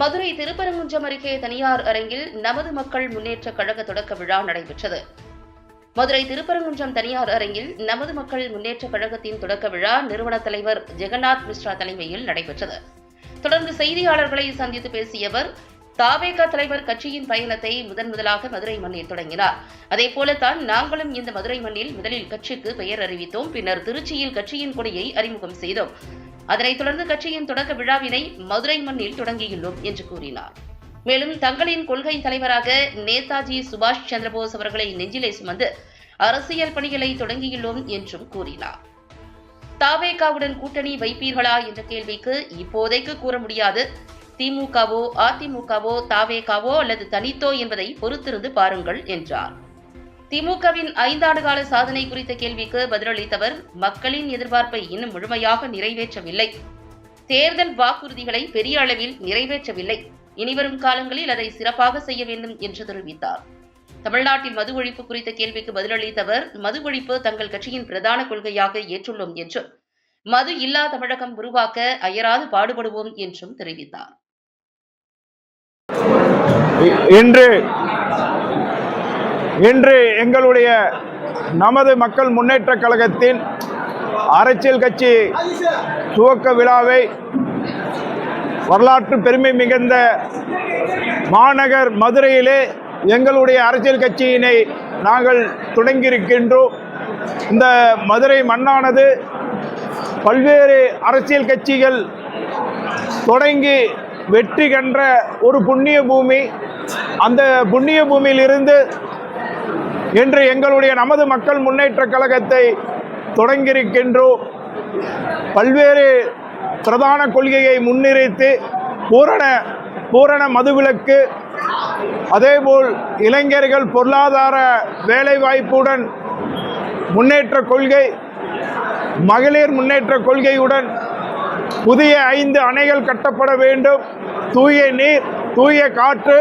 மதுரை திருப்பரங்குன்றம் அருகே தனியார் அரங்கில் நமது மக்கள் முன்னேற்ற கழக தொடக்க விழா நடைபெற்றது. மதுரை திருப்பரங்குன்றம் தனியார் அரங்கில் நமது மக்கள் முன்னேற்ற கழகத்தின் தொடக்க விழா நிறுவன தலைவர் ஜெகநாத் மிஸ்ரா தலைமையில் நடைபெற்றது. தொடர்ந்து செய்தியாளர்களை சந்தித்து பேசிய அவர் தாவேகா தலைவர் கட்சியின் பயணத்தை முதன் முதலாக மதுரை மண்ணில் தொடங்கினார். அதே போலத்தான் நாங்களும் இந்த மதுரை மண்ணில் முதலில் கட்சிக்கு பெயர் அறிவித்தோம். பின்னர் திருச்சியில் கட்சியின் கொடியை அறிமுகம் செய்தோம். அதனைத் தொடர்ந்து கட்சியின் தொடக்க விழாவினை மதுரை மண்ணில் தொடங்கியுள்ளோம் என்று கூறினார். மேலும் தங்களின் கொள்கை தலைவராக நேதாஜி சுபாஷ் சந்திரபோஸ் அவர்களை நெஞ்சிலே சுமந்து அரசியல் பணிகளை தொடங்கியுள்ளோம் என்றும் கூறினார். தாவேகாவுடன் கூட்டணி வைப்பீர்களா என்ற கேள்விக்கு இப்போதைக்கு கூற முடியாது. திமுகவோ அதிமுகவோ தாவேகாவோ அல்லது தனித்தோ என்பதை பொறுத்திருந்து பாருங்கள் என்றார். திமுகவின் ஐந்தாண்டு கால சாதனை குறித்த கேள்விக்கு பதிலளித்தவர் மக்களின் எதிர்பார்ப்பை இன்னும் முழுமையாக நிறைவேற்றவில்லை. தேர்தல் வாக்குறுதிகளை பெரிய அளவில் நிறைவேற்றவில்லை. இனிவரும் காலங்களில் அதை சிறப்பாக செய்ய வேண்டும் என்று தெரிவித்தார். தமிழ்நாட்டில் மது ஒழிப்பு குறித்த கேள்விக்கு பதிலளித்தவர் மது ஒழிப்பு தங்கள் கட்சியின் பிரதான கொள்கையாக ஏற்றுள்ளோம் என்றும் மது இல்லா தமிழகம் உருவாக்க அயராது பாடுபடுவோம் என்றும் தெரிவித்தார். இன்று இன்று எங்களுடைய நமது மக்கள் முன்னேற்ற கழகத்தின் அரசியல் கட்சி துவக்க விழாவை வரலாற்று பெருமை மிகுந்த மாநகர் மதுரையிலே எங்களுடைய அரசியல் கட்சியினை நாங்கள் தொடங்கியிருக்கின்றோம். இந்த மதுரை மண்ணானது பல்வேறு அரசியல் கட்சிகள் தொடங்கி வெற்றி கன்ற ஒரு புண்ணிய பூமி. அந்த புண்ணிய பூமியிலிருந்து இன்று எங்களுடைய நமது மக்கள் முன்னேற்ற கழகத்தை தொடங்கியிருக்கின்றோம். பல்வேறு பிரதான கொள்கையை முன்னிறுத்தி பூரண பூரண மதுவிலக்கு அதேபோல் இளைஞர்கள் பொருளாதார வேலைவாய்ப்புடன் முன்னேற்ற கொள்கை மகளிர் முன்னேற்ற கொள்கையுடன் புதிய ஐந்து அணைகள் கட்டப்பட வேண்டும். தூய நீர் தூய காற்று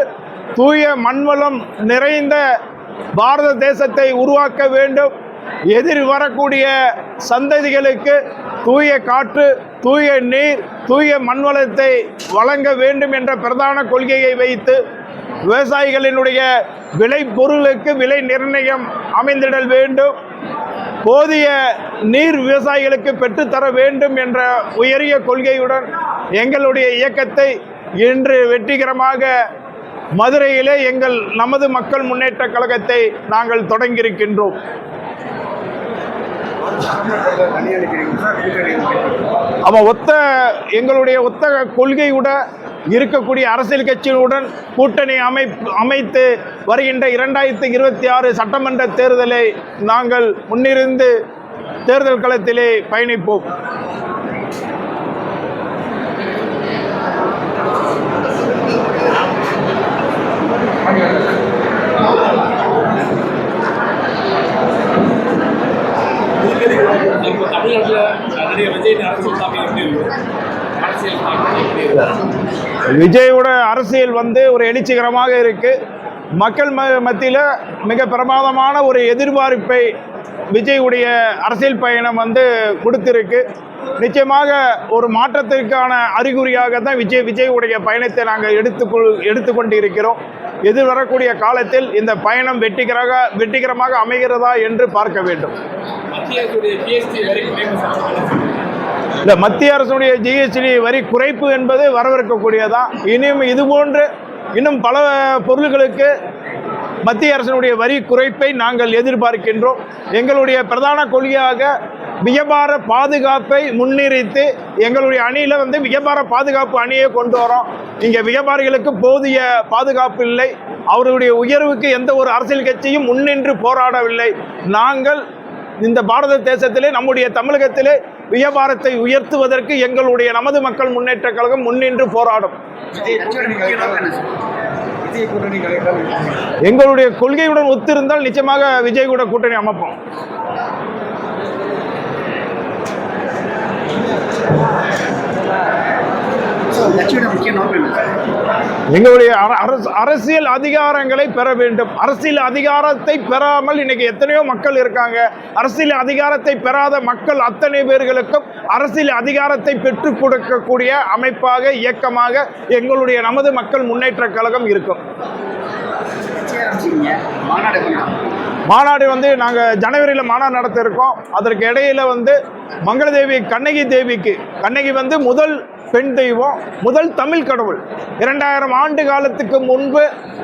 தூய மண்வளம் நிறைந்த பாரத தேசத்தை உருவாக்க வேண்டும். எதிர் வரக்கூடிய சந்ததிகளுக்கு தூய காற்று தூய நீர் தூய மண்வளத்தை வழங்க வேண்டும் என்ற பிரதான கொள்கையை வைத்து விவசாயிகளினுடைய விலை பொருளுக்கு விலை நிர்ணயம் அமைந்திடல் வேண்டும். போதிய நீர் விவசாயிகளுக்கு பெற்றுத்தர வேண்டும் என்ற உயரிய கொள்கையுடன் எங்களுடைய இயக்கத்தை இன்று வெற்றிகரமாக மதுரையிலே எங்கள் நமது மக்கள் முன்னேற்ற கழகத்தை நாங்கள் தொடங்கியிருக்கின்றோம். அவன் ஒத்த எங்களுடைய ஒத்த கொள்கையுட இருக்கக்கூடிய அரசியல் கட்சிகளுடன் கூட்டணி அமை அமைத்து வருகின்ற இரண்டாயிரத்தி இருபத்தி ஆறு சட்டமன்ற தேர்தலை நாங்கள் முன்னிருந்து தேர்தல் களத்திலே பயணிப்போம். விஜயோட அரசியல் வந்து ஒரு எழுச்சிகரமாக இருக்கு. மக்கள் ம மத்தியில் மிக பிரமாதமான ஒரு எதிர்பார்ப்பை விஜயுடைய அரசியல் பயணம் வந்து கொடுத்துருக்கு. நிச்சயமாக ஒரு மாற்றத்திற்கான அறிகுறியாக தான் விஜய் விஜயுடைய பயணத்தை நாங்கள் எடுத்துக்கொள் எடுத்துக்கொண்டு இருக்கிறோம் எதிர்வரக்கூடிய காலத்தில் இந்த பயணம் வெற்றிகரமாக வெற்றிகரமாக அமைகிறதா என்று பார்க்க வேண்டும் மத்திய அரசுடைய ஜிஎஸ்டி வரி குறைப்பு சட்டம் இந்த மத்திய அரசுடைய ஜிஎஸ்டி வரி குறைப்பு என்பது வரவிருக்கக்கூடியதான் இனியும் இது போன்று இன்னும் பல பொருள்களுக்கு மத்திய அரசினுடைய வரி குறைப்பை நாங்கள் எதிர்பார்க்கின்றோம். எங்களுடைய பிரதான கொள்கையாக வியாபார பாதுகாப்பை முன்னிறுத்து எங்களுடைய அணியில் வந்து வியாபார பாதுகாப்பு அணியை கொண்டு வரோம். இங்கே வியாபாரிகளுக்கு போதிய பாதுகாப்பு இல்லை. அவர்களுடைய உயர்வுக்கு எந்த ஒரு அரசியல் கட்சியும் முன்னின்று போராடவில்லை. நாங்கள் இந்த பாரத தேசத்திலே நம்முடைய தமிழகத்திலே வியாபாரத்தை உயர்த்துவதற்கு எங்களுடைய நமது மக்கள் முன்னேற்ற கழகம் முன்னின்று போராடும். எங்களுடைய கொள்கையுடன் ஒத்திருந்தால் நிச்சயமாக விஜய் கூட கூட்டணி அமைப்போம். எங்களுடைய அரசியல் அதிகாரங்களை பெற வேண்டும். அரசியல் அதிகாரத்தை பெறாமல் இன்னைக்கு எத்தனையோ மக்கள் இருக்காங்க. அரசியல் அதிகாரத்தை பெறாத மக்கள் அத்தனை பேர்களுக்கும் அரசியல் அதிகாரத்தை பெற்றுக் கொடுக்கக்கூடிய அமைப்பாக இயக்கமாக எங்களுடைய நமது மக்கள் முன்னேற்ற கழகம் இருக்கும். மாநாடு மாநாடு வந்து நாங்கள் ஜனவரியில் மாநாடு நடத்திருக்கோம். அதற்கு இடையில வந்து மங்களதேவி கண்ணகி தேவிக்கு கண்ணகி வந்து முதல் பெண் தெய்வம் முதல் தமிழ் கடவுள். இரண்டாயிரம் ஆண்டு காலத்துக்கு முன்பு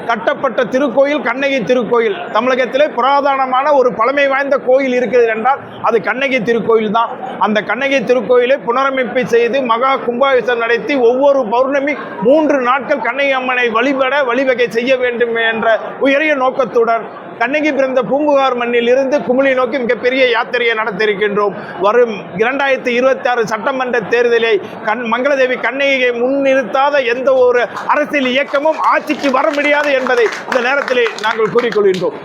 கட்டப்பட்ட திருக்கோயில் கண்ணகி திருக்கோயில். தமிழகத்திலே புராதனமான ஒரு பழமை வாய்ந்த கோயில் இருக்குது என்றால் அது கண்ணகி திருக்கோயில் தான். அந்த கண்ணகி திருக்கோயிலை புனரமைப்பு செய்து மகா கும்பாபிஷேகம் நடத்தி ஒவ்வொரு பௌர்ணமி மூன்று நாட்கள் கண்ணகி அம்மனை வழிபட வழிவகை செய்ய வேண்டும் என்ற உயரிய நோக்கத்துடன் கண்ணகி பிறந்த பூம்புகார் மண்ணில் இருந்து குமிழி நோக்கி மிகப்பெரிய யாத்திரையை நடத்த இருக்கின்றோம் வரும் இரண்டாயிரத்தி இருபத்தி ஆறு சட்டமன்ற தேர்தலை கண் மங்களதேவி கண்ணகியை முன்னிறுத்தாத எந்த ஒரு அரசியல் இயக்கமும் ஆட்சிக்கு வர முடியாது என்பதை இந்த நேரத்திலே நாங்கள் கூறிக்கொள்கின்றோம்.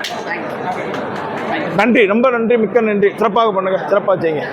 நன்றி. ரொம்ப நன்றி. மிக்க நன்றி. சிறப்பாக பண்ணுங்க. சிறப்பாக செய்யுங்க.